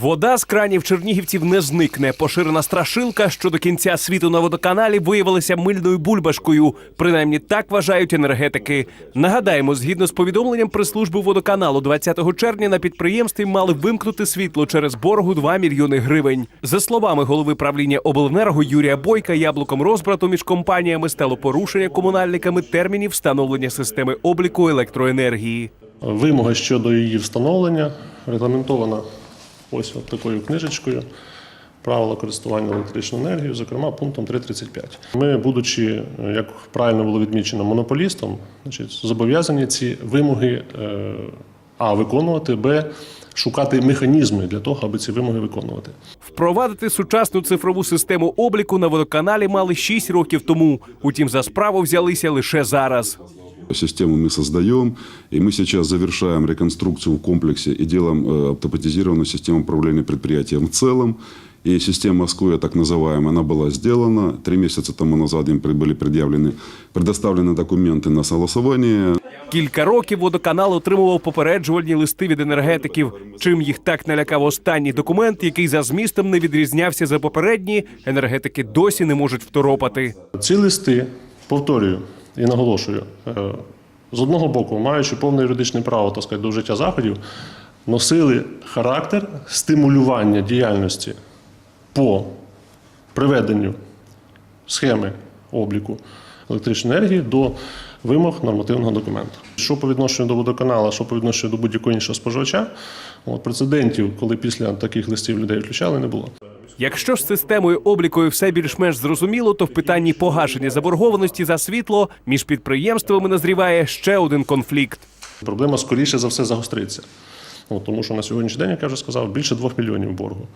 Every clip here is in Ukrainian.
Вода з кранів чернігівців не зникне. Поширена страшилка, що до кінця світу на водоканалі виявилася мильною бульбашкою. Принаймні так вважають енергетики. Нагадаємо, згідно з повідомленням прес-служби водоканалу, 20 червня на підприємстві мали вимкнути світло через боргу 2 мільйони гривень. За словами голови правління обленерго Юрія Бойка, яблуком розбрату між компаніями стало порушення комунальниками термінів встановлення системи обліку електроенергії. Вимога щодо її встановлення регламентована ось от такою книжечкою. Правила користування електричною енергією, зокрема пунктом 3.35. Ми, будучи, е, як правильно було відмічено, монополістом, значить, зобов'язані ці вимоги е, а виконувати, б шукати механізми для того, аби ці вимоги виконувати. Впровадити сучасну цифрову систему обліку на водоканалі мали 6 років тому. Утім, за справу взялися лише зараз. Систему мы создаем, и мы сейчас завершаем реконструкцию в комплексе и делаем э, автоматизированную систему управления предприятием в целом. И система СКОЯ, так называемая, она была сделана. Три месяца тому назад им были предъявлены, предоставлены документы на согласование. Кілька років водоканал отримував попереджувальні листи від енергетиків. Чим їх так налякав останній документ, який за змістом не відрізнявся за попередні, енергетики досі не можуть второпати. Ці листи, повторюю і наголошую, е, з одного боку, маючи повне юридичне право так сказати, до вжиття заходів, носили характер стимулювання діяльності по приведенню схеми обліку електричної енергії до вимог нормативного документу. Що по відношенню до водоканалу, що по відношенню до будь-якого іншого споживача, прецедентів, коли після таких листів людей включали, не було. Якщо ж з системою обліку все більш-менш зрозуміло, то в питанні погашення заборгованості за світло між підприємствами назріває ще один конфлікт. Проблема скоріше за все загостриться. От, тому що на сьогоднішній день, як я вже сказав, більше 2 мільйонів боргу.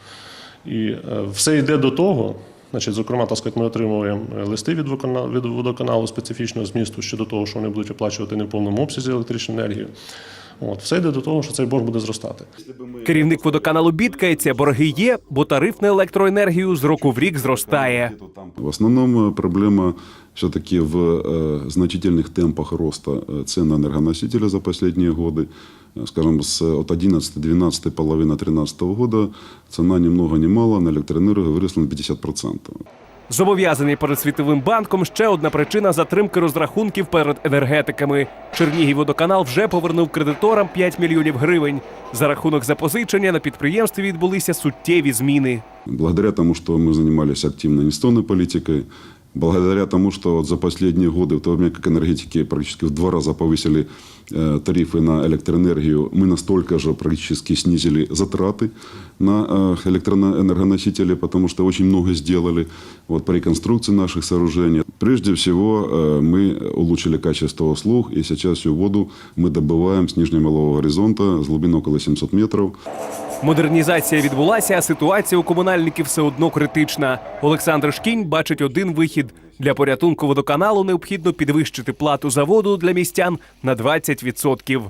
І е, все йде до того, значить, зокрема, так сказати, ми отримуємо е, листи від, викона- від водоканалу специфічного змісту щодо того, що вони будуть оплачувати не в повному обсязі електричну енергію. От, все йде до того, що цей борг буде зростати. Керівник водоканалу бідкається, борги є, бо тариф на електроенергію з року в рік зростає. В основном э, проблема все-таки в э, значительных темпах роста э, цен на энергоносители за последние годы. Э, Скажем, с, от 11, 12, половина 13 года цена ни много ни мало на электроэнергию выросла на 50%. Зобов'язаний перед світовим банком ще одна причина затримки розрахунків перед енергетиками. Чернігівводоканал вже повернув кредиторам 5 мільйонів гривень. За рахунок запозичення на підприємстві відбулися суттєві зміни. Благодаря тому, що ми займалися активной інвестиційною политикой, благодаря тому, что вот за последние годы, в то время как энергетики практически в два раза повысили э, тарифы на электроэнергию, мы настолько же практически снизили затраты на э, электроэнергоносители, потому что очень много сделали вот, по реконструкции наших сооружений. Прежде всего, э, мы улучшили качество услуг, и сейчас всю воду мы добываем с нижнего малого горизонта, с глубины около 700 метров. Модернізація відбулася, а ситуація у комунальників все одно критична. Олександр Шкінь бачить один вихід. Для порятунку водоканалу необхідно підвищити плату за воду для містян на 20%.